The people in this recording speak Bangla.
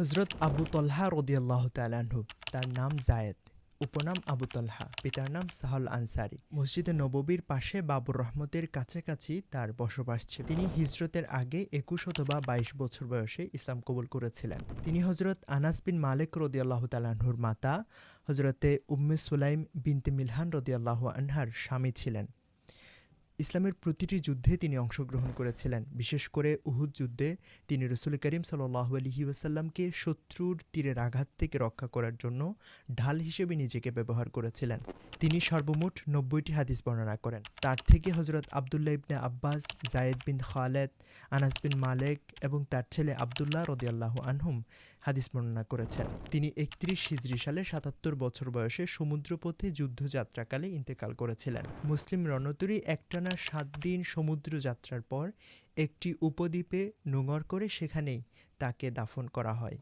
হজরত আবু তলহা রদিয়াল্লাহ তালাহু তার নাম জায়েদ, উপনাম আবু তলহা, পিতার নাম সাহল আনসারি। মসজিদে নববীর পাশে বাবুর রহমতের কাছাকাছি তার বসবাস ছিল। তিনি হিজরতের আগে একুশ অথবা বাইশ বছর বয়সে ইসলাম কবুল করেছিলেন। তিনি হজরত আনাস বিন মালিক রদিয়াল্লাহ তালাহুর মাতা হজরতে উম্মে সুলাইম বিনতে মিলহান রদিয়াল্লাহ আনহার স্বামী ছিলেন। ইসলামের প্রতিটি যুদ্ধে তিনি অংশগ্রহণ করেছিলেন। বিশেষ করে উহুদ যুদ্ধে তিনি রসুল করিম সাল্লাহ আলহি শত্রুর তীরের আঘাত থেকে রক্ষা করার জন্য ঢাল হিসেবে নিজেকে ব্যবহার করেছিলেন। তিনি সর্বমোট নব্বইটি হাদিস বর্ণনা করেন। তার থেকে হজরত আবদুল্লাহ ইবনে আব্বাস, জায়েদ বিন খালেদ, আনাস বিন মালেক এবং তার ছেলে আবদুল্লাহ রদিয়াল্লাহ আনহুম হাদিস বর্ণনা করেছেন। তিনি একত্রিশ হিজরি সালে সাতাত্তর বছর বয়সে সমুদ্রপথে যুদ্ধযাত্রাকালে ইন্তেকাল করেছিলেন। মুসলিম রণতরী একটানা সাত দিন সমুদ্র যাত্রার পর একটি উপদ্বীপে নোঙর করে সেখানেই তাকে দাফন করা হয়।